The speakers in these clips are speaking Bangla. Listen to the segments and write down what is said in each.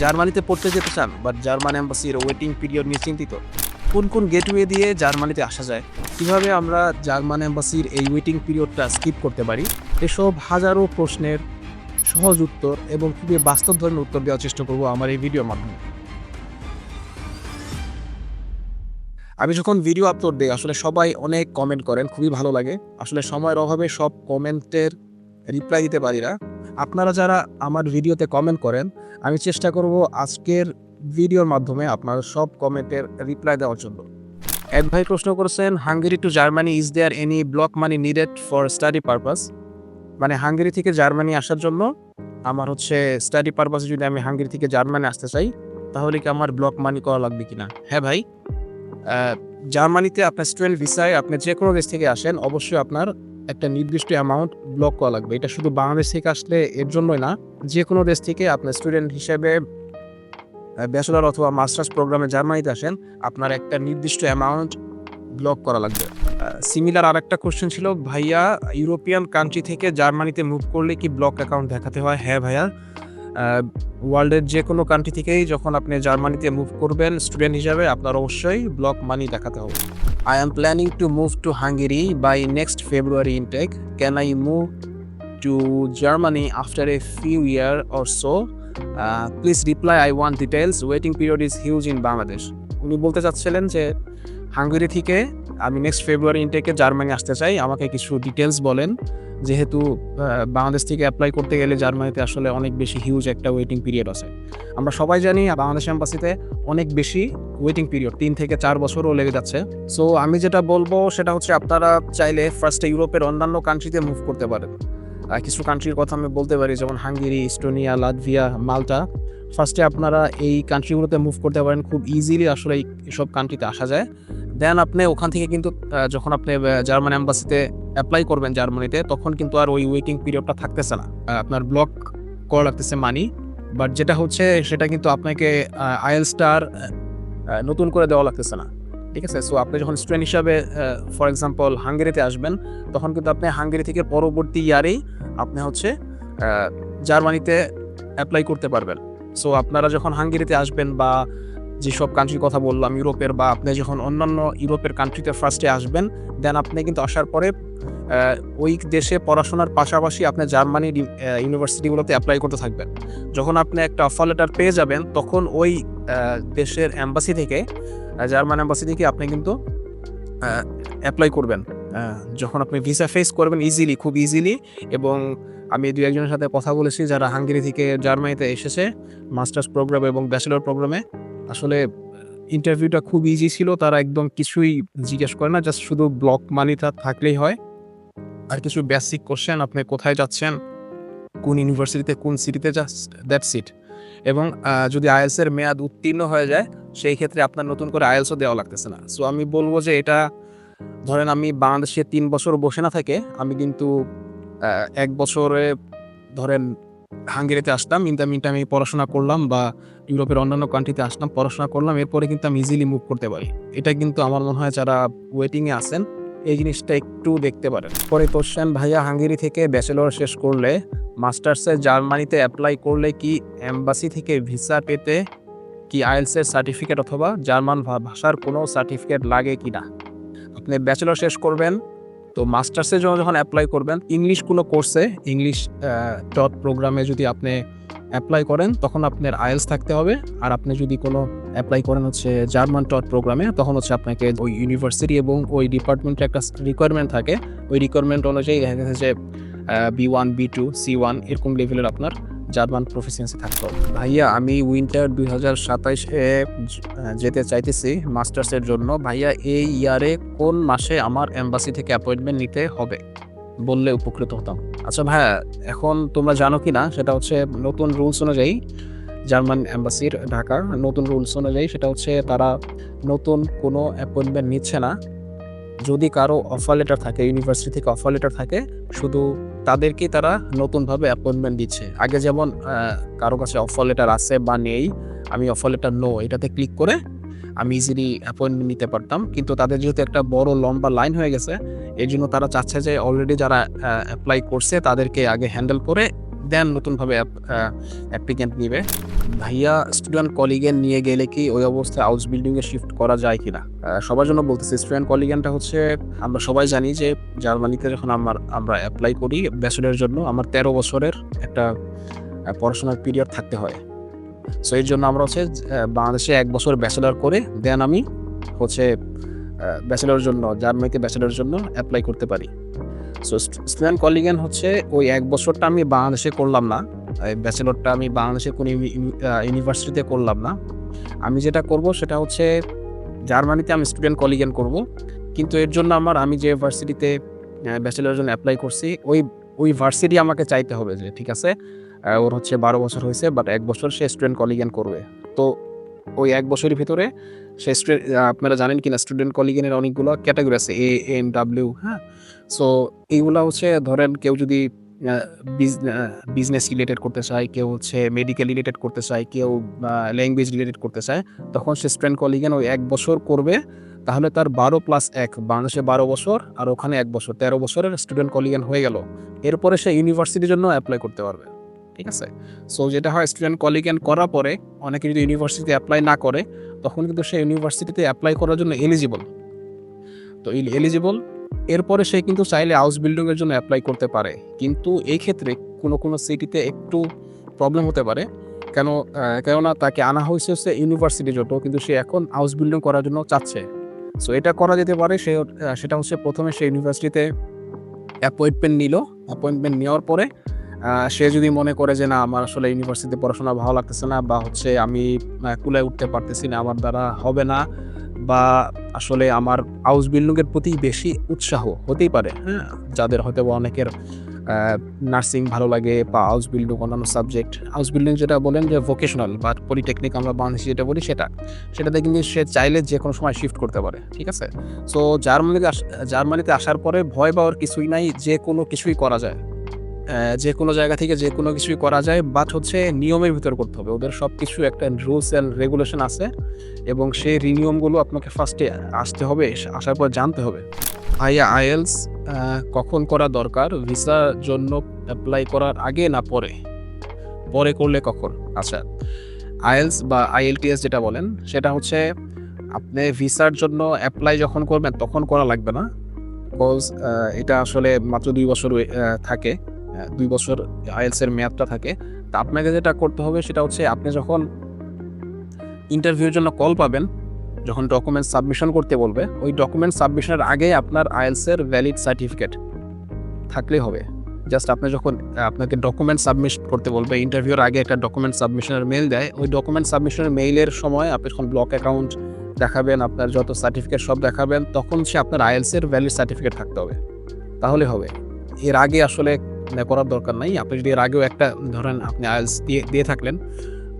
জার্মানিতে পড়তে যেতে চান বাট জার্মান এম্বাসির ওয়েটিং পিরিয়ড নিয়ে চিন্তিত কোন কোন গেটওয়ে দিয়ে জার্মানিতে আসা যায়? কীভাবে আমরা জার্মান এম্বাসির এই ওয়েটিং পিরিয়ডটা স্কিপ করতে পারি? এসব হাজারো প্রশ্নের সহজ উত্তর এবং খুবই বাস্তব ধরনের উত্তর দেওয়ার চেষ্টা করব আমার এই ভিডিওর মাধ্যমে। আমি যখন ভিডিও আপলোড দিই, আসলে সবাই অনেক কমেন্ট করেন, খুবই ভালো লাগে। আসলে সময়ের অভাবে সব কমেন্টের রিপ্লাই দিতে পারি না। আপনারা যারা আমার ভিডিওতে কমেন্ট করেন, আমি চেষ্টা করব আজকের ভিডিওর মাধ্যমে আপনার সব কমেন্টের রিপ্লাই দেওয়ার জন্য। এক ভাই প্রশ্ন করেছেন Hungary to Germany is there any block money needed for study purpose মানে হাঙ্গেরি থেকে জার্মানি আসার জন্য আমার হচ্ছে স্টাডি পারপাসে যদি আমি হাঙ্গেরি থেকে জার্মানি আসতে চাই, তাহলে কি আমার ব্লক মানি করা লাগবে কিনা? হ্যাঁ ভাই জার্মানিতে আপনার স্টুডেন্ট ভিসায় আপনি যে কোনো দেশ থেকে আসেন, অবশ্যই আপনার একটা নির্দিষ্ট অ্যামাউন্ট ব্লক করা লাগবে। এটা শুধু বাংলাদেশ থেকে আসলে এর জন্যই না যে কোনো দেশ থেকে আপনার স্টুডেন্ট হিসেবে ব্যাচেলার অথবা মাস্টার্স প্রোগ্রামে জার্মানিতে আসেন, আপনার একটা নির্দিষ্ট অ্যামাউন্ট ব্লক করা লাগবে। সিমিলার আর একটা কোশ্চেন ছিল, ভাইয়া ইউরোপিয়ান কান্ট্রি থেকে জার্মানিতে মুভ করলে কি ব্লক অ্যাকাউন্ট দেখাতে হয়? হ্যাঁ ভাইয়া। ওয়ার্ল্ডের যে কোনো কান্ট্রি থেকেই যখন আপনি জার্মানিতে মুভ করবেন স্টুডেন্ট হিসাবে আপনার অবশ্যই ব্লক মানি দেখাতে হবে। I am planning to move to Hungary by next February intake can I move to Germany after a few year or so please reply I want details waiting period is huge in Bangladesh উনি বলতে চাচ্ছিলেন যে হাঙ্গেরি থেকে আমি নেক্সট ফেব্রুয়ারি ইনটেকে জার্মানি আসতে চাই। আমাকে কিছু ডিটেলস বলেন। যেহেতু বাংলাদেশ থেকে অ্যাপ্লাই করতে গেলে জার্মানিতে আসলে অনেক বেশি হিউজ একটা ওয়েটিং পিরিয়ড আছে। আমরা সবাই জানি বাংলাদেশ এম্বাসিতে অনেক বেশি ওয়েটিং পিরিয়ড তিন থেকে চার বছরও লেগে যাচ্ছে। সো আমি যেটা বলব সেটা হচ্ছে আপনারা চাইলে ফার্স্টে ইউরোপের অন্যান্য কান্ট্রিতে মুভ করতে পারেন। কিছু কান্ট্রির কথা আমি বলতে পারি, যেমন হাঙ্গেরি ইস্টোনিয়া লাটভিয়া মাল্টা ফার্স্টে আপনারা এই কান্ট্রিগুলোতে মুভ করতে পারেন, খুব ইজিলি আসলে এই- এইসব কান্ট্রিতে আসা যায়। দেন আপনি ওখান থেকে কিন্তু যখন আপনি জার্মান এম্বাসিতে অ্যাপ্লাই করবেন জার্মানিতে তখন কিন্তু আর ওই ওয়েটিং পিরিয়ডটা থাকতেছে না। আপনার ব্লক করা লাগতেছে মানি বাট যেটা হচ্ছে, সেটা কিন্তু আপনাকে আইএল স্টার নতুন করে দেওয়া লাগতেছে না। ঠিক আছে? সো আপনি যখন স্টুডেন্ট হিসাবে ফর এক্সাম্পল হাঙ্গেরিতে আসবেন, তখন কিন্তু আপনি হাঙ্গেরি থেকে পরবর্তী ইয়ারেই আপনি হচ্ছে জার্মানিতে অ্যাপ্লাই করতে পারবেন। সো আপনারা যখন হাঙ্গেরিতে আসবেন বা যেসব কান্ট্রির কথা বললাম, ইউরোপের বা আপনি যখন অন্যান্য ইউরোপের কান্ট্রিতে ফার্স্টে আসবেন দেন আপনি কিন্তু আসার পরে ওই দেশে পড়াশোনার পাশাপাশি আপনি জার্মানির ইউনিভার্সিটিগুলোতে অ্যাপ্লাই করতে থাকবেন। যখন আপনি একটা অফার লেটার পেয়ে যাবেন, তখন ওই দেশের অ্যাম্বাসি থেকে জার্মান অ্যাম্বাসি থেকে আপনি কিন্তু অ্যাপ্লাই করবেন। যখন আপনি ভিসা ফেস করবেন ইজিলি খুব ইজিলি এবং আমি দু একজনের সাথে কথা বলেছি যারা হাঙ্গেরি থেকে জার্মানিতে এসেছে, মাস্টার্স প্রোগ্রাম এবং ব্যাচেলর প্রোগ্রামে। আসলে ইন্টারভিউটা খুব ইজি ছিল, তারা একদম কিছুই জিজ্ঞেস করে না জাস্ট শুধু ব্লক মানিটা থাকলেই হয়। আর কিছু বেসিক কোশ্চেন আপনি কোথায় যাচ্ছেন? কোন ইউনিভার্সিটিতে কোন সিটিতে জাস্ট দ্যাটস ইট এবং যদি আইএলস এর মেয়াদ উত্তীর্ণ হয়ে যায়, সেই ক্ষেত্রে আপনার নতুন করে আইএলসও দেওয়া লাগতেছে না। সো আমি বলব যে এটা ধরেন আমি বাংলাদেশে তিন বছর বসে না থাকে, আমি কিন্তু এক বছরে ধরেন হাঙ্গেরিতে আসতাম দ্য মিন আমি পড়াশোনা করলাম বা ইউরোপের অন্যান্য কান্ট্রিতে আসলাম পড়াশোনা করলাম, এরপরে কিন্তু আমি ইজিলি মুভ করতে পারি। এটা কিন্তু আমার মনে হয় যারা ওয়েটিংয়ে আছেন, এই জিনিসটা একটু দেখতে পারেন। পরে কোশ্চেন ভাইয়া, হাঙ্গেরি থেকে ব্যাচেলর শেষ করলে মাস্টার্সে জার্মানিতে অ্যাপ্লাই করলে কি এম্বাসি থেকে ভিসা পেতে কি আইএলসের সার্টিফিকেট অথবা জার্মান ভাষার কোনো সার্টিফিকেট লাগে কি না আপনি ব্যাচেলর শেষ করবেন, তো মাস্টার্সের জন্য যখন অ্যাপ্লাই করবেন ইংলিশ কোনো কোর্সে ইংলিশ ডট প্রোগ্রামে যদি আপনি অ্যাপ্লাই করেন, তখন আপনার আয়েলস থাকতে হবে। আর আপনি যদি কোনো অ্যাপ্লাই করেন হচ্ছে জার্মান টট প্রোগ্রামে তখন হচ্ছে আপনাকে ওই ইউনিভার্সিটি এবং ওই ডিপার্টমেন্টের একটা রিকোয়ারমেন্ট থাকে। ওই রিকোয়ারমেন্ট অনুযায়ী দেখা গেছে যে B one B two C one এরকম লেভেলের আপনার জার্মান প্রফিসিয়েন্সি থাকতো। ভাইয়া, আমি উইন্টার দুই হাজার সাতাইশে যেতে চাইতেছি মাস্টার্সের জন্য। ভাইয়া, এই ইয়ারে কোন মাসে আমার এম্বাসি থেকে অ্যাপয়েন্টমেন্ট নিতে হবে? বললে উপকৃত হতাম। আচ্ছা ভাইয়া, এখন তোমরা জানো কি না সেটা হচ্ছে নতুন রুলস অনুযায়ী জার্মান অ্যাম্বাসির ঢাকার নতুন রুলস অনুযায়ী সেটা হচ্ছে তারা নতুন কোনো অ্যাপয়েন্টমেন্ট নিচ্ছে না। যদি কারও অফার লেটার থাকে ইউনিভার্সিটি থেকে অফার লেটার থাকে, শুধু তাদেরকেই তারা নতুনভাবে অ্যাপয়েন্টমেন্ট দিচ্ছে। আগে যেমন কারও কাছে অফার লেটার আছে বা নেই, আমি অফার লেটার নো এটাতে ক্লিক করে আমি ইজিলি অ্যাপয়েন্টমেন্ট নিতে পারতাম। কিন্তু তাদের যেহেতু একটা বড় লম্বা লাইন হয়ে গেছে এই জন্য তারা চাচ্ছে যে অলরেডি যারা অ্যাপ্লাই করছে তাদেরকে আগে হ্যান্ডেল করে দেন নতুনভাবে অ্যাপ্লিকেন্ট নিবে। ভাইয়া স্টুডেন্ট কলিগেন নিয়ে গেলে কি ওই অবস্থায় হাউস বিল্ডিংয়ে শিফট করা যায় কিনা সবার জন্য বলতেছি স্টুডেন্ট কলিগেনটা হচ্ছে, আমরা সবাই জানি যে জার্মানিতে যখন আমার, আমরা অ্যাপ্লাই করি ব্যাচেলের জন্য, আমার তেরো বছরের একটা পড়াশোনার পিরিয়ড থাকতে হয়। সো এর জন্য আমরা হচ্ছে বাংলাদেশে এক বছর ব্যাচেলার করে দেন আমি হচ্ছে ব্যাচেলারের জন্য, জার্মানিতে ব্যাচেলারের জন্য অ্যাপ্লাই করতে পারি। সো স্টুডেন্ট কলিগেন হচ্ছে ওই এক বছরটা আমি বাংলাদেশে করলাম না। ব্যাচেলরটা আমি বাংলাদেশের কোনো ইউনিভার্সিটিতে করলাম না। আমি যেটা করব সেটা হচ্ছে জার্মানিতে আমি স্টুডেন্ট কলিগেন করব। কিন্তু এর জন্য আমার, আমি যে ভার্সিটিতে ব্যাচেলারের জন্য অ্যাপ্লাই করছি, ওই ওই ভার্সিটি আমাকে চাইতে হবে যে, ঠিক আছে? ওর হচ্ছে বারো বছর হয়েছে বাট এক বছর সে স্টুডেন্ট কলিগেন করবে। তো ওই এক বছরের ভিতরে সে আপনারা জানেন কিনা স্টুডেন্ট কলিগেনের অনেকগুলো ক্যাটাগরি আছে এ এন ডাব্লিউ হ্যাঁ? সো এইগুলা হচ্ছে, ধরেন কেউ যদি বিজনেস রিলেটেড করতে চায়, কেউ হচ্ছে মেডিকেল রিলেটেড করতে চায়, কেউ ল্যাঙ্গুয়েজ রিলেটেড করতে চায়, তখন সে স্টুডেন্ট কলিগেন ওই এক বছর করবে, তাহলে তার বারো প্লাস এক, বাংলাদেশে বারো বছর, আর ওখানে এক বছর, তেরো বছরের স্টুডেন্ট কলিগেন হয়ে গেল। এরপরে সে ইউনিভার্সিটির জন্য অ্যাপ্লাই করতে পারবে। ঠিক আছে? সো যেটা হয় স্টুডেন্ট কলিগেন করার পরে অনেকে যদি ইউনিভার্সিটিতে অ্যাপ্লাই না করে, তখন কিন্তু সে ইউনিভার্সিটিতে অ্যাপ্লাই করার জন্য এলিজিবল তো এলিজিবল এরপরে সে কিন্তু চাইলে হাউস বিল্ডিংয়ের জন্য অ্যাপ্লাই করতে পারে। কিন্তু এই ক্ষেত্রে কোনো কোনো সিটিতে একটু প্রবলেম হতে পারে। কেন কেননা তাকে আনা হয়েছে হচ্ছে ইউনিভার্সিটির জন্য, কিন্তু সে এখন হাউস বিল্ডিং করার জন্য চাচ্ছে। সো এটা করা যেতে পারে, সে সেটা হচ্ছে প্রথমে সে ইউনিভার্সিটিতে অ্যাপয়েন্টমেন্ট নিল। অ্যাপয়েন্টমেন্ট নেওয়ার পরে সে যদি মনে করে যে না, আমার আসলে ইউনিভার্সিটিতে পড়াশোনা ভালো লাগতেছে না বা হচ্ছে আমি কুলায় উঠতে পারতেছি না, আমার দ্বারা হবে না বা আসলে আমার হাউস বিল্ডিংয়ের প্রতি বেশি উৎসাহ হতেই পারে হ্যাঁ? যাদের হয়তো অনেকের নার্সিং ভালো লাগে বা হাউস বিল্ডিং অন্যান্য সাবজেক্ট হাউস বিল্ডিং যেটা বলেন যে ভোকেশনাল বা পলিটেকনিক আমরা বাংলাদেশে যেটা বলি সেটা। সেটাতে কিন্তু সে চাইলে যে কোনো সময় শিফট করতে পারে, ঠিক আছে? সো জার্মানিতে জার্মানিতে আসার পরে ভয় পাওয়ার কিছুই নাই, যে কোনো কিছুই করা যায়। যে কোনো জায়গা থেকে যে কোনো কিছুই করা যায় বাট হচ্ছে নিয়মের ভিতর করতে হবে। ওদের সব কিছু একটা রুলস অ্যান্ড রেগুলেশন আছে এবং সেই নিয়মগুলো আপনাকে ফার্স্টে আসতে হবে আসার পর জানতে হবে। ভাইয়া আইএলস কখন করা দরকার? ভিসার জন্য অ্যাপ্লাই করার আগে না পরে? পরে করলে কখন? আচ্ছা আইএলস বা আইএলটিএস যেটা বলেন, সেটা হচ্ছে আপনি ভিসার জন্য অ্যাপ্লাই যখন করবেন, তখন করা লাগবে না। বিকজ এটা আসলে মাত্র দুই বছর থাকে। দুই বছর আইএলসের মেয়াদটা থাকে, তা আপনাকে যেটা করতে হবে সেটা হচ্ছে আপনি যখন ইন্টারভিউর জন্য কল পাবেন, যখন ডকুমেন্ট সাবমিশন করতে বলবে, ওই ডকুমেন্ট সাবমিশনের আগে আপনার আইএলসের ভ্যালিড সার্টিফিকেট থাকলেই হবে। জাস্ট আপনি যখন আপনাকে ডকুমেন্ট সাবমিট করতে বলবে ইন্টারভিউর আগে একটা ডকুমেন্ট সাবমিশনের মেল দেয়, ওই ডকুমেন্ট সাবমিশনের মেইলের সময় আপনি যখন ব্লক অ্যাকাউন্ট দেখাবেন, আপনার যত সার্টিফিকেট সব দেখাবেন, তখন সে আপনার আইএলসের ভ্যালিড সার্টিফিকেট থাকতে হবে। তাহলে হবে। এর আগে আসলে করার দরকার নাই। আপনি যদি এর আগেও একটা ধরেন আপনি আয়েলস দিয়ে দিয়ে থাকলেন,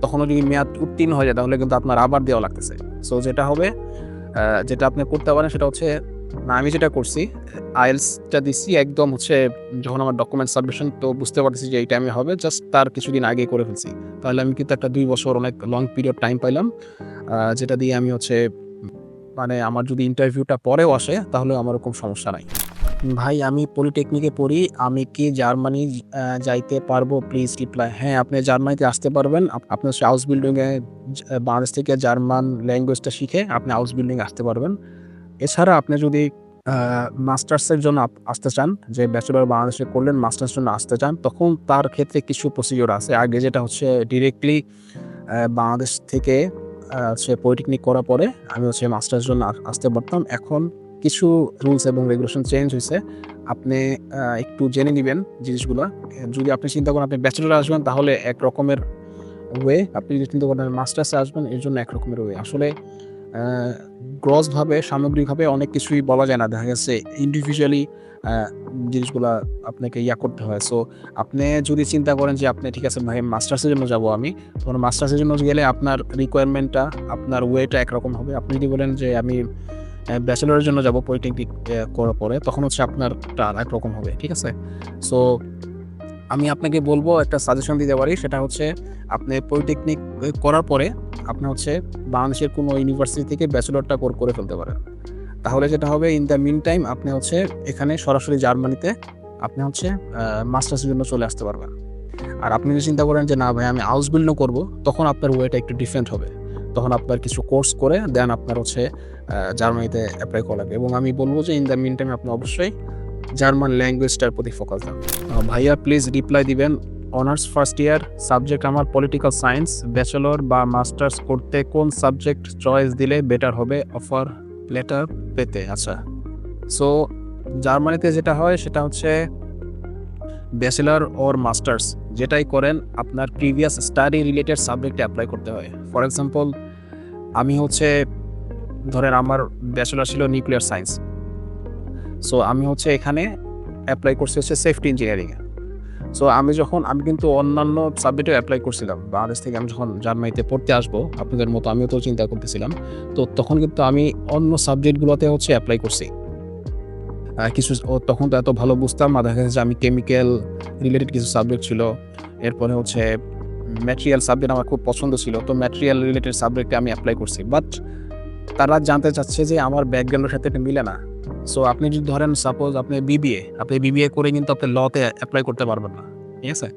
তখনও যদি মেয়াদ উত্তীর্ণ হয়ে যায়, তাহলে কিন্তু আপনার আবার দেওয়া লাগতেছে। সো যেটা হবে যেটা আপনি করতে পারেন সেটা হচ্ছে, না, আমি যেটা করছি, আইএলসটা দিচ্ছি একদম হচ্ছে, যখন আমার ডকুমেন্ট সাবমিশন তো বুঝতে পারতেছি যে এই টাইমে হবে জাস্ট তার কিছুদিন আগে করে ফেলছি। তাহলে আমি কিন্তু একটা দুই বছর অনেক লং পিরিয়ড টাইম পাইলাম যেটা দিয়ে আমি হচ্ছে মানে আমার যদি ইন্টারভিউটা পরেও আসে, তাহলে আমার ওরকম সমস্যা নাই। ভাই, আমি পলিটেকনিকে পড়ি। আমি কি জার্মানি যাইতে পারব? প্লিজ রিপ্লাই হ্যাঁ আপনি জার্মানিতে আসতে পারবেন। আপনার আপনি হাউস বিল্ডিংয়ে বাংলাদেশ থেকে জার্মান ল্যাঙ্গুয়েজটা শিখে আপনি হাউস বিল্ডিং আসতে পারবেন। এছাড়া আপনি যদি মাস্টার্সের জন্য আসতে চান, যে ব্যাচেলর বাংলাদেশে করলেন মাস্টার্স জন্য আসতে চান, তখন তার ক্ষেত্রে কিছু প্রসিডিওর আছে। আগে যেটা হচ্ছে ডিরেক্টলি বাংলাদেশ থেকে সে পলিটেকনিক করার পরে আমি হচ্ছে মাস্টার্স জন্য আসতে পারতাম। এখন কিছু রুলস এবং রেগুলেশন চেঞ্জ হয়েছে, আপনি একটু জেনে নেবেন জিনিসগুলো। যদি আপনি চিন্তা করেন আপনি ব্যাচেলর আসবেন, তাহলে এক রকমের ওয়ে আপনি যদি চিন্তা করেন মাস্টার্সে আসবেন, এর জন্য এক রকমের ওয়ে আসলে গ্রসভাবে সামগ্রিকভাবে অনেক কিছুই বলা যায় না। দেখা গেছে ইন্ডিভিজুয়ালি জিনিসগুলা আপনাকে ইয়া করতে হয়। সো আপনি যদি চিন্তা করেন যে আপনি, ঠিক আছে ভাই মাস্টার্সের জন্য যাব আমি। তখন মাস্টার্সের জন্য গেলে আপনার রিকোয়ারমেন্টটা আপনার ওয়েটা একরকম হবে। আপনি যদি বলেন যে, আমি ব্যাচেলরের জন্য যাব পলিটেকনিক করার পরে, তখন হচ্ছে আপনারটা আর একরকম হবে, ঠিক আছে? সো আমি আপনাকে বলব, একটা সাজেশন দিতে পারি, সেটা হচ্ছে আপনি পলিটেকনিক করার পরে আপনি হচ্ছে বাংলাদেশের কোনো ইউনিভার্সিটি থেকে ব্যাচেলরটা কোর, করে ফেলতে পারেন। তাহলে যেটা হবে ইন দ্য মিন টাইম আপনি হচ্ছে এখানে সরাসরি জার্মানিতে আপনি হচ্ছে মাস্টার্সের জন্য চলে আসতে পারবেন। আর আপনি যদি চিন্তা করেন যে, না ভাই, আমি হাউস বিল্ডও করব, তখন আপনার ওয়েটা একটু ডিফারেন্ট হবে। তখন আপনার কিছু কোর্স করে দেন আপনার হচ্ছে জার্মানিতে অ্যাপ্লাই করা লাগবে। এবং আমি বলব যে ইন দ্য মিন টাইম আপনি অবশ্যই জার্মান ল্যাঙ্গুয়েজটার প্রতি ফোকাস দেন ভাইয়া প্লিজ রিপ্লাই দিবেন অনার্স ফার্স্ট ইয়ার সাবজেক্ট আমার পলিটিক্যাল সায়েন্স ব্যাচেলর বা মাস্টার্স করতে কোন সাবজেক্ট চয়েস দিলে বেটার হবে অফার লেটার পেতে? আচ্ছা সো জার্মানিতে যেটা হয় সেটা হচ্ছে ব্যাচেলর ওর মাস্টার্স যেটাই করেন, আপনার প্রিভিয়াস স্টাডি রিলেটেড সাবজেক্টে অ্যাপ্লাই করতে হয়। ফর এক্সাম্পল আমি হচ্ছে, ধরেন আমার ব্যাচেলর ছিল নিউক্লিয়ার সায়েন্স সো আমি হচ্ছে এখানে অ্যাপ্লাই করছি হচ্ছে সেফটি ইঞ্জিনিয়ারিংয়ে সো আমি যখন, আমি কিন্তু অন্যান্য সাবজেক্টেও অ্যাপ্লাই করছিলাম। বাংলাদেশ থেকে আমি যখন জার্মানিতে পড়তে আসব, আপনাদের মতো আমিও তো চিন্তা করতেছিলাম। তো তখন কিন্তু আমি অন্য সাবজেক্টগুলোতে হচ্ছে অ্যাপ্লাই করছি। কিছু তখন তো এত ভালো বুঝতাম না, দেখা যাচ্ছে যে আমি কেমিক্যাল রিলেটেড কিছু সাবজেক্ট ছিল। এরপরে হচ্ছে ম্যাটেরিয়াল সাবজেক্ট আমার খুব পছন্দ ছিল, তো ম্যাটেরিয়াল রিলেটেড সাবজেক্টে আমি অ্যাপ্লাই করছি। বাট তারা জানতে চাচ্ছে যে আমার ব্যাকগ্রাউন্ডের সাথে এটা মিলে না। সো আপনি যদি ধরেন সাপোজ আপনি বিবিএ আপনি বিবিএ করে কিন্তু আপনি লতে অ্যাপ্লাই করতে পারবেন না, ঠিক আছে?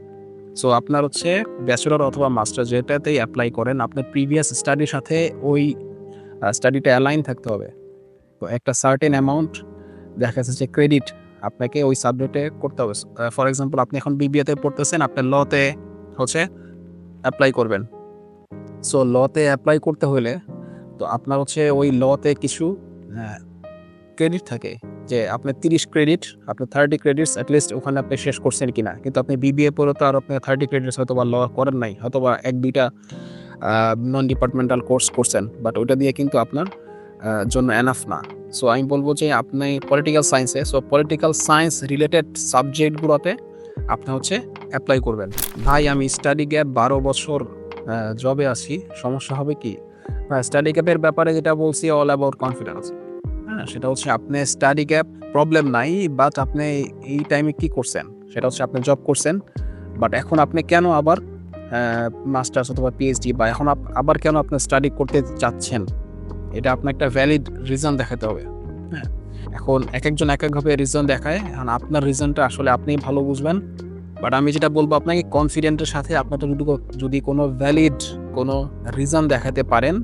সো আপনার হচ্ছে ব্যাচেলর অথবা মাস্টার যেটাতেই অ্যাপ্লাই করেন, আপনার প্রিভিয়াস স্টাডির সাথে ওই স্টাডিটা অ্যালাইন থাকতে হবে। তো একটা সার্টেন অ্যামাউন্ট দেখা যাচ্ছে যে ক্রেডিট আপনাকে ওই সাবজেক্টে করতে হবে। ফর এক্সাম্পল আপনি এখন বিবিএতে পড়তেছেন আপনার লতে হচ্ছে অ্যাপ্লাই করবেন। সো লতে অ্যাপ্লাই করতে হলে তো আপনার হচ্ছে ওই লতে কিছু ক্রেডিট থাকে যে আপনার তিরিশ ক্রেডিট আপনার থার্টি ক্রেডিটস অ্যাটলিস্ট ওখানে আপনি শেষ করছেন কিনা। কিন্তু আপনি বিবিএ পড়ে তো আর আপনি থার্টি ক্রেডিটস হয়তো বা ল করেন নাই হয়তো বা এক, দুইটা নন ডিপার্টমেন্টাল কোর্স করছেন। বাট ওটা দিয়ে কিন্তু আপনার জন্য এনাফ না। সো আমি বলব যে আপনি পলিটিক্যাল সায়েন্সে সো পলিটিক্যাল সায়েন্স রিলেটেড সাবজেক্টগুলোতে আপনি হচ্ছে অ্যাপ্লাই করবেন। ভাই, আমি স্টাডি গ্যাপ বারো বছর জবে আছি, সমস্যা হবে কি? স্টাডি গ্যাপের ব্যাপারে যেটা বলছি অল অ্যাবাউট কনফিডেন্স হ্যাঁ সেটা হচ্ছে আপনি স্টাডি গ্যাপ প্রবলেম নাই বাট আপনি এই টাইমে কি করছেন? সেটা হচ্ছে আপনি জব করছেন বাট এখন আপনি কেন আবার মাস্টার্স অথবা পিএইচডি বা এখন আবার কেন আপনি স্টাডি করতে চাচ্ছেন? এটা আপনার একটা ভ্যালিড রিজন দেখাতে হবে। হ্যাঁ। এখন এক একজন এক একভাবে রিজন দেখায় এখন আপনার রিজনটা আসলে আপনিই ভালো বুঝবেন। বাট আমি যেটা বলব আপনাকে কনফিডেন্টের সাথে আপনার যদি যদি কোনো ভ্যালিড কোনো রিজন দেখাতে পারেন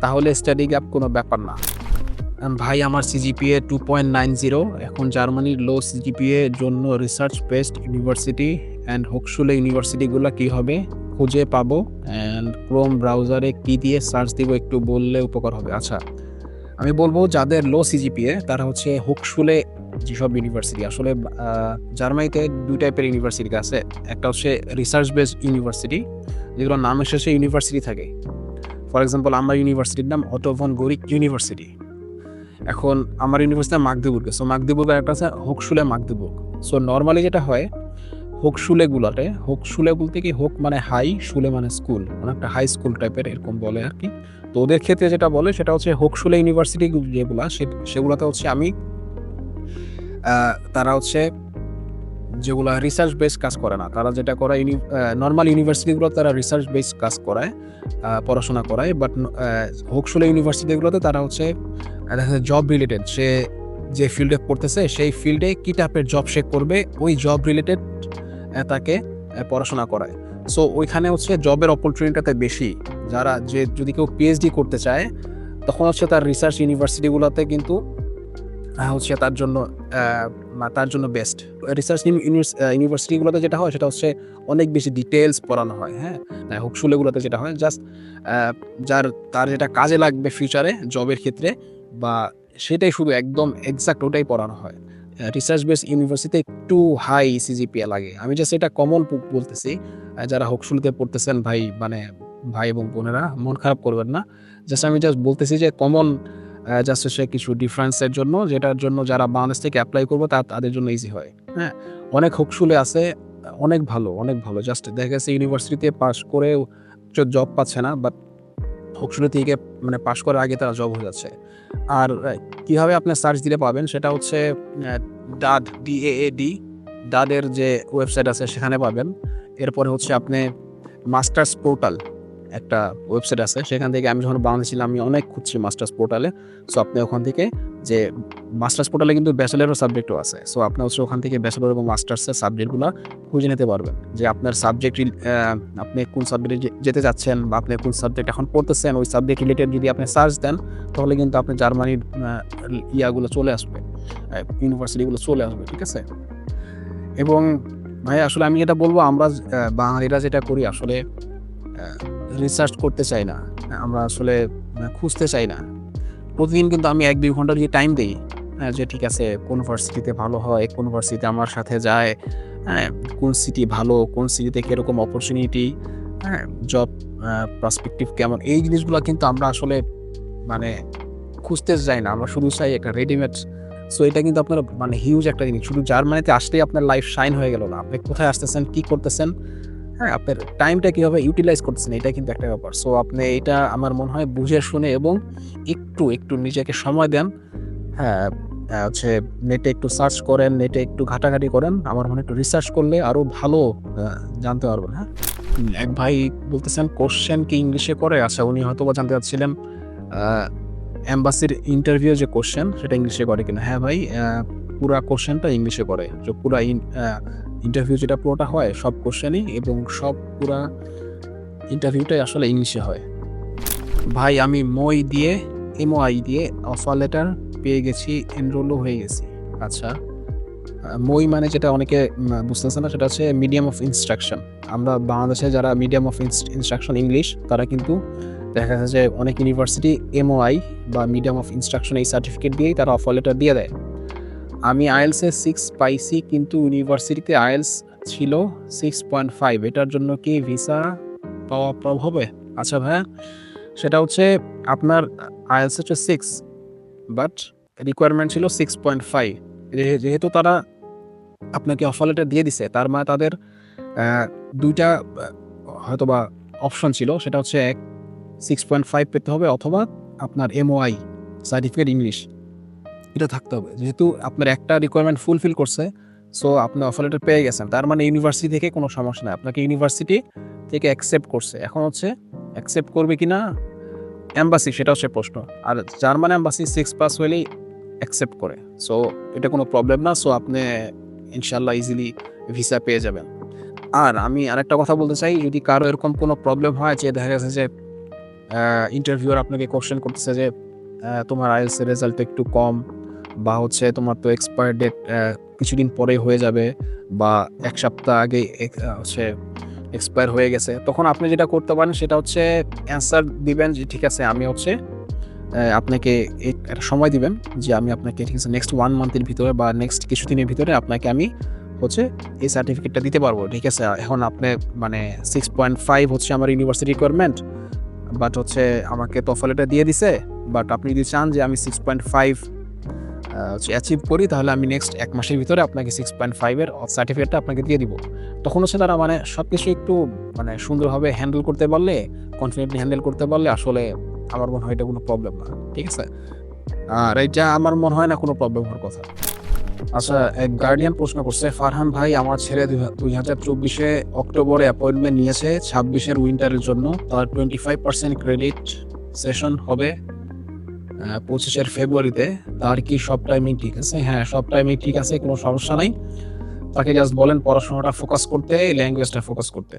তাহলে স্টাডি গ্যাপ কোনো ব্যাপার না। ভাই আমার CGPA two point nine zero এখন জার্মানির লো সিজিপিএ জন্য রিসার্চ বেসড ইউনিভার্সিটি অ্যান্ড হোকসুলে ইউনিভার্সিটিগুলো কী হবে? খুঁজে পাবো অ্যান্ড ক্রোম ব্রাউজারে কি দিয়ে সার্চ দিব একটু বললে উপকার হবে। আচ্ছা আমি বলব যাদের লো সিজিপিএ তারা হচ্ছে হোকসুলে যেসব ইউনিভার্সিটি আসলে জার্মানিতে দুই টাইপের ইউনিভার্সিটি আছে। একটা হচ্ছে রিসার্চ বেসড ইউনিভার্সিটি যেগুলোর নাম শেষে ইউনিভার্সিটি থাকে। ফর এক্সাম্পল আমার ইউনিভার্সিটির নাম অটোভন গরিক ইউনিভার্সিটি এখন, আমার ইউনিভার্সিটি মাগদেবুর্গে সো মাগদেবুর্গ একটা আছে হোকসুলে মাগদেবুর্গ। সো নর্মালি যেটা হয় হোকসুলেগুলোতে হোকসুলে বলতে কি হোক মানে হাই, শুলে মানে স্কুল মানে একটা হাই স্কুল টাইপের এরকম বলে আর কি। তো ওদের ক্ষেত্রে যেটা বলে সেটা হচ্ছে হোকসুলে ইউনিভার্সিটি যেগুলা সেগুলাতে হচ্ছে আমি তারা হচ্ছে যেগুলো রিসার্চ বেস কাজ করে না, তারা যেটা করে ইউনি নর্মাল ইউনিভার্সিটিগুলো তারা রিসার্চ বেস কাজ করায় পড়াশোনা করায় বাট হোকসুলে ইউনিভার্সিটিগুলোতে তারা হচ্ছে জব রিলেটেড সে যে ফিল্ডে পড়তেছে, সেই ফিল্ডে কী টাইপের জব সে করবে, ওই জব রিলেটেড তাকে পড়াশোনা করায়। সো ওইখানে হচ্ছে জবের অপরচুনিটিটা বেশি। যারা যে যদি কেউ পিএইচডি করতে চায়, তখন হচ্ছে তার রিসার্চ ইউনিভার্সিটিগুলোতে কিন্তু হচ্ছে তার জন্য তার জন্য বেস্ট রিসার্চ ইউনিভার্সিটিগুলোতে যেটা হয়, সেটা হচ্ছে অনেক বেশি ডিটেলস পড়ানো হয় হ্যাঁ? হোকসুলেগুলোতে যেটা হয় জাস্ট যার, তার যেটা কাজে লাগবে ফিউচারে জবের ক্ষেত্রে, বা সেটাই শুধু একদম এক্সাক্ট ওটাই পড়ানো হয়। রিসার্চ বেস ইউনিভার্সিটিতে একটু হাই সিজিপিএ লাগে। আমি জাস্ট এটা কমন বলতেছি যারা হোকসুলিতে পড়তেছেন ভাই মানে ভাই এবং বোনেরা, মন খারাপ করবেন না। জাস্ট আমি জাস্ট বলতেছি যে কমন জাস্ট হচ্ছে কিছু ডিফারেন্সের জন্য, যেটার জন্য যারা বাংলাদেশ থেকে অ্যাপ্লাই করব, তা তাদের জন্য ইজি হয়। হ্যাঁ অনেক হোকসুলে আছে, অনেক ভালো অনেক ভালো। জাস্ট দেখা গেছে ইউনিভার্সিটিতে পাশ করে জব পাচ্ছে না বাট হোকসুলে থেকে মানে পাশ করার আগে তারা জব হয়ে যাচ্ছে। আর কীভাবে আপনি সার্চ দিলে পাবেন সেটা হচ্ছে ডাড ডি ডাডের যে ওয়েবসাইট আছে সেখানে পাবেন। এরপরে হচ্ছে আপনি মাস্টার্স পোর্টাল একটা ওয়েবসাইট আছে। সেখান থেকে আমি যখন বাংলাদেশ ছিলাম, আমি অনেক খুঁজছি মাস্টার্স পোর্টালে। সো আপনি ওখান থেকে যে মাস্টার্স পোর্টালে কিন্তু ব্যাচেলারও সাবজেক্টও আছে। সো আপনার হচ্ছে ওখান থেকে ব্যাচেলার এবং মাস্টার্সের সাবজেক্টগুলো খুঁজে নিতে পারবেন। যে আপনার সাবজেক্ট আপনি কোন সাবজেক্টে যেতে যাচ্ছেন বা আপনি কোন সাবজেক্ট এখন পড়তেছেন, ওই সাবজেক্ট রিলেটেড যদি আপনি সার্চ দেন, তাহলে কিন্তু আপনি জার্মানির ইয়াগুলো চলে আসবে। ইউনিভার্সিটিগুলো চলে আসবে, ঠিক আছে? এবং ভাই, আসলে আমি এটা বলব, আমরা বাঙালিরা যেটা করি, আসলে রিসার্চ করতে চাই না। আমরা আসলে খুঁজতে চাই না। প্রতিদিন কিন্তু আমি এক দুই ঘণ্টা যদি টাইম দিই যে ঠিক আছে কোন ভার্সিটিতে ভালো হয়, কোন ভার্সিটিতে আমার সাথে যায় হ্যাঁ কোন সিটি ভালো, কোন সিটিতে কীরকম অপরচুনিটি হ্যাঁ জব পার্সপেক্টিভ কেমন, এই জিনিসগুলো কিন্তু আমরা আসলে মানে খুঁজতে যাই না। আমরা শুধু চাই একটা রেডিমেড সো এটা কিন্তু আপনার মানে হিউজ একটা জিনিস। শুধু জার্মানিতে আসলেই আপনার লাইফ শাইন হয়ে গেল না। আপনি কোথায় আসতেছেন, কি করতেছেন হ্যাঁ আপনার টাইমটা কীভাবে ইউটিলাইজ করতেছেন, এটা কিন্তু একটা ব্যাপার। সো আপনি এটা আমার মনে হয় বুঝে শুনে এবং একটু একটু নিজেকে সময় দেন। হ্যাঁ হচ্ছে নেটে একটু সার্চ করেন নেটে একটু ঘাটাঘাটি করেন। আমার মনে একটু রিসার্চ করলে আরও ভালো জানতে পারবেন হ্যাঁ। এক ভাই বলতেছেন কোশ্চেন কি ইংলিশে করে? আচ্ছা উনি হয়তো বা জানতে চাচ্ছিলেন অ্যাম্বাসির ইন্টারভিউ যে কোশ্চেন সেটা ইংলিশে করে কিনা? হ্যাঁ ভাই পুরা কোশ্চেনটা ইংলিশে করে। যে পুরা ইন্টারভিউ যেটা পুরোটা হয়, সব কোশ্চেনই এবং সব পুরা ইন্টারভিউটাই আসলে ইংলিশে হয়। ভাই, আমি মই দিয়ে এমওআই দিয়ে অফার লেটার পেয়ে গেছি এনরোলও হয়ে গেছি। আচ্ছা মই মানে যেটা অনেকে বুঝতেছে না, সেটা হচ্ছে মিডিয়াম অফ ইনস্ট্রাকশন আমরা বাংলাদেশে যারা মিডিয়াম অফ ইনস্ট্রাকশন ইংলিশ তারা কিন্তু দেখা যাচ্ছে যে অনেক ইউনিভার্সিটি এমওআই বা মিডিয়াম অফ ইনস্ট্রাকশন এই সার্টিফিকেট দিয়েই তারা অফার লেটার দিয়ে দেয়। আমি আইএলসে সিক্স পাইছি, কিন্তু ইউনিভার্সিটিতে আইএলস ছিল সিক্স পয়েন্ট ফাইভ এটার জন্য কি ভিসা পাওয়া প্রব হবে? আচ্ছা ভাইয়া, সেটা হচ্ছে আপনার আইএলস হচ্ছে সিক্স বাট রিকোয়ারমেন্ট ছিল সিক্স পয়েন্ট ফাইভ যেহেতু তারা আপনাকে অফার লেটার দিয়ে দিছে, তার মানে তাদের দুইটা হয়তোবা অপশন ছিল, সেটা হচ্ছে এক সিক্স পয়েন্ট ফাইভ পেতে হবে, অথবা আপনার এমওআই সার্টিফিকেট ইংলিশ এটা থাকতে হবে। যেহেতু আপনার একটা রিকোয়ারমেন্ট ফুলফিল করছে সো আপনি অফার লেটার পেয়ে গেছেন, তার মানে ইউনিভার্সিটি থেকে কোনো সমস্যা নেই। আপনাকে ইউনিভার্সিটি থেকে অ্যাকসেপ্ট করছে। এখন হচ্ছে অ্যাকসেপ্ট করবে কি না অ্যাম্বাসি সেটা হচ্ছে প্রশ্ন। আর জার্মান অ্যাম্বাসি সিক্স পাস হলেই অ্যাকসেপ্ট করে। সো এটা কোনো প্রবলেম না। সো আপনি ইনশাল্লাহ ইজিলি ভিসা পেয়ে যাবেন। আর আমি আরেকটা কথা বলতে চাই, যদি কারও এরকম কোনো প্রবলেম হয় যে দেখা গেছে যে ইন্টারভিউয়ার আপনাকে কোশ্চেন করতেছে যে তোমার আইএলসের রেজাল্ট একটু কম বা হচ্ছে তোমার তো এক্সপায়ার ডেট কিছুদিন পরেই হয়ে যাবে বা এক সপ্তাহ আগে হচ্ছে এক্সপায়ার হয়ে গেছে, তখন আপনি যেটা করতে পারেন সেটা হচ্ছে অ্যান্সার দিবেন যে ঠিক আছে, আমি হচ্ছে আপনাকে একটা সময় দিবেন যে আমি আপনাকে ঠিক আছে নেক্সট ওয়ান মান্থের ভিতরে বা নেক্সট কিছুদিনের ভিতরে আপনাকে আমি হচ্ছে এই সার্টিফিকেটটা দিতে পারব, ঠিক আছে? এখন আপনি মানে সিক্স পয়েন্ট ফাইভ হচ্ছে আমার ইউনিভার্সিটি রিকোয়ারমেন্ট বাট হচ্ছে আমাকে তফলেটা দিয়ে দিছে বাট আপনি যদি চান যে আমি সিক্স পয়েন্ট ফাইভ অ্যাচিভ করি, তাহলে আমি নেক্সট এক মাসের ভিতরে আপনাকে সিক্স পয়েন্ট ফাইভের সার্টিফিকেটটা আপনাকে দিয়ে দিব। তখন হচ্ছে তারা মানে সব কিছু একটু মানে সুন্দরভাবে হ্যান্ডেল করতে পারলে কনফিডেন্টলি হ্যান্ডেল করতে পারলে আসলে আমার মনে হয় এটা কোনো প্রবলেম না। ঠিক আছে? আর এটা আমার মনে হয় না কোনো প্রবলেম হওয়ার কথা। আচ্ছা এক গার্ডিয়ান প্রশ্ন করছে, ফারহান ভাই, আমার ছেলে দুই হাজার চব্বিশে অক্টোবরে অ্যাপয়েন্টমেন্ট নিয়েছে, ছাব্বিশের উইন্টারের জন্য। তার twenty five percent credit session হবে পঁচিশের ফেব্রুয়ারিতে তার কি সব টাইমিং ঠিক আছে? হ্যাঁ সব টাইমিং ঠিক আছে, কোনো সমস্যা নাই। তাকে জাস্ট বলেন পড়াশোনাটা ফোকাস করতে ল্যাঙ্গুয়েজটা ফোকাস করতে।